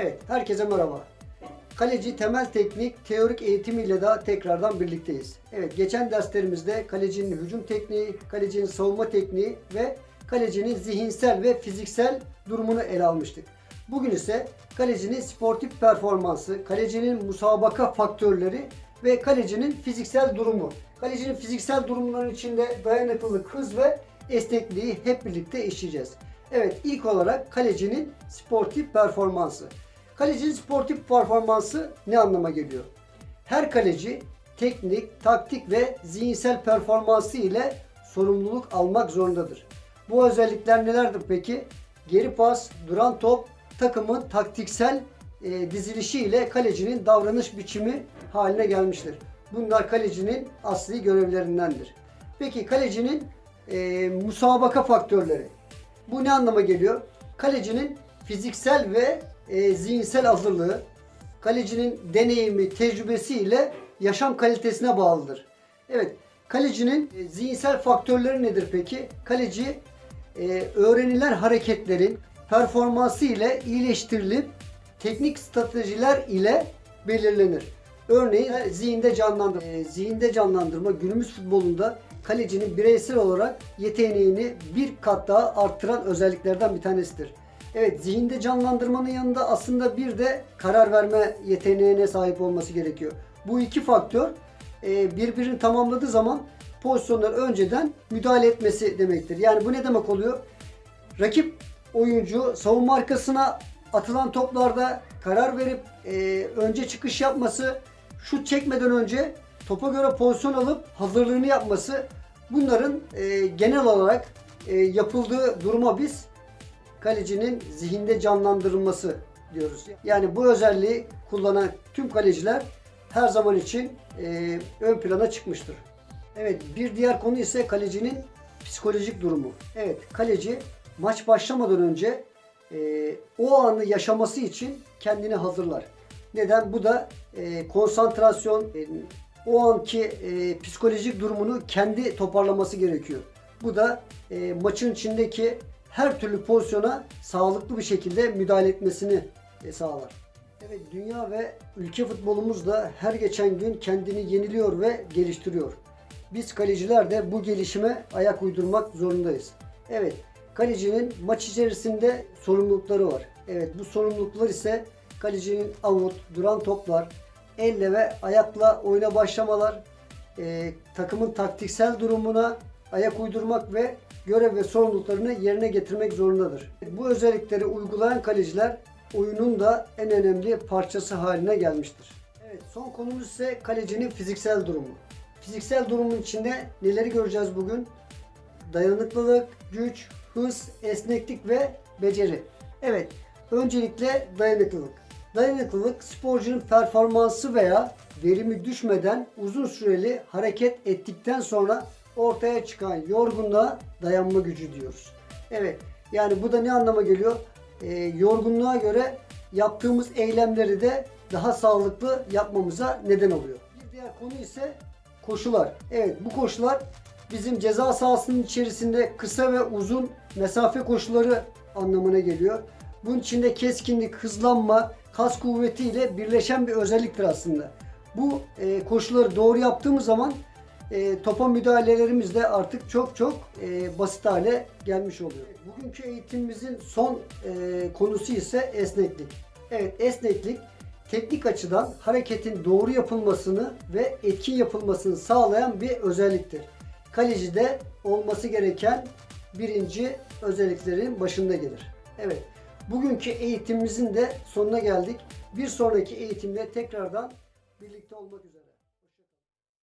Evet, herkese merhaba. Kaleci temel teknik, teorik eğitimiyle daha tekrardan birlikteyiz. Evet, geçen derslerimizde kalecinin hücum tekniği, kalecinin savunma tekniği ve kalecinin zihinsel ve fiziksel durumunu ele almıştık. Bugün ise kalecinin sportif performansı, kalecinin musabaka faktörleri ve kalecinin fiziksel durumu. Kalecinin fiziksel durumların içinde dayanıklılık, hız ve esnekliği hep birlikte işleyeceğiz. Evet ilk olarak kalecinin sportif performansı. Kalecinin sportif performansı ne anlama geliyor? Her kaleci teknik, taktik ve zihinsel performansı ile sorumluluk almak zorundadır. Bu özellikler nelerdir peki? Geri pas, duran top, takımın taktiksel e, dizilişi ile kalecinin davranış biçimi haline gelmiştir. Bunlar kalecinin asli görevlerindendir. Peki kalecinin e, musabaka faktörleri. Bu ne anlama geliyor? Kalecinin fiziksel ve e, zihinsel hazırlığı, kalecinin deneyimi, tecrübesi ile yaşam kalitesine bağlıdır. Evet, kalecinin e, zihinsel faktörleri nedir peki? Kaleci e, öğrenilen hareketlerin performansı ile iyileştirilip teknik stratejiler ile belirlenir. Örneğin e, zihinde canlandırma. E, zihinde canlandırma günümüz futbolunda kalecinin bireysel olarak yeteneğini bir kat daha arttıran özelliklerden bir tanesidir. Evet zihinde canlandırmanın yanında aslında bir de karar verme yeteneğine sahip olması gerekiyor. Bu iki faktör e, birbirini tamamladığı zaman pozisyonlar önceden müdahale etmesi demektir. Yani bu ne demek oluyor? Rakip oyuncu savunma arkasına atılan toplarda karar verip e, önce çıkış yapması, şut çekmeden önce topa göre pozisyon alıp hazırlığını yapması bunların e, genel olarak yapıldığı duruma biz kalecinin zihinde canlandırılması diyoruz. Yani bu özelliği kullanan tüm kaleciler her zaman için e, ön plana çıkmıştır. Evet bir diğer konu ise kalecinin psikolojik durumu. Evet kaleci maç başlamadan önce e, o anı yaşaması için kendini hazırlar. Neden? Bu da e, konsantrasyon, e, o anki e, psikolojik durumunu kendi toparlaması gerekiyor. Bu da e, maçın içindeki her türlü pozisyona sağlıklı bir şekilde müdahale etmesini e, sağlar. Evet dünya ve ülke futbolumuz da her geçen gün kendini yeniliyor ve geliştiriyor. Biz kaleciler de bu gelişime ayak uydurmak zorundayız. Evet kalecinin maç içerisinde sorumlulukları var. Evet bu sorumluluklar ise kalecinin avut, duran toplar, elle ve ayakla oyuna başlamalar, e, takımın taktiksel durumuna ayak uydurmak ve görev ve sorumluluklarını yerine getirmek zorundadır. Bu özellikleri uygulayan kaleciler oyunun da en önemli parçası haline gelmiştir. Evet, son konumuz ise kalecinin fiziksel durumu. Fiziksel durumun içinde neleri göreceğiz bugün? Dayanıklılık, güç, hız, esneklik ve beceri. Evet, öncelikle dayanıklılık. Dayanıklılık sporcunun performansı veya verimi düşmeden uzun süreli hareket ettikten sonra ortaya çıkan yorgunluğa dayanma gücü diyoruz. Evet yani bu da ne anlama geliyor? Ee, yorgunluğa göre yaptığımız eylemleri de daha sağlıklı yapmamıza neden oluyor. Bir diğer konu ise koşular. Evet bu koşular bizim ceza sahasının içerisinde kısa ve uzun mesafe koşuları anlamına geliyor. Bunun içinde keskinlik, hızlanma, kas kuvveti ile birleşen bir özelliktir aslında. Bu e, koşuları doğru yaptığımız zaman e, topa müdahalelerimiz de artık çok çok e, basit hale gelmiş oluyor. Bugünkü eğitimimizin son e, konusu ise esneklik. Evet esneklik teknik açıdan hareketin doğru yapılmasını ve etkin yapılmasını sağlayan bir özelliktir. Kalecide olması gereken birinci özelliklerin başında gelir. Evet, bugünkü eğitimimizin de sonuna geldik. Bir sonraki eğitimde tekrardan birlikte olmak üzere.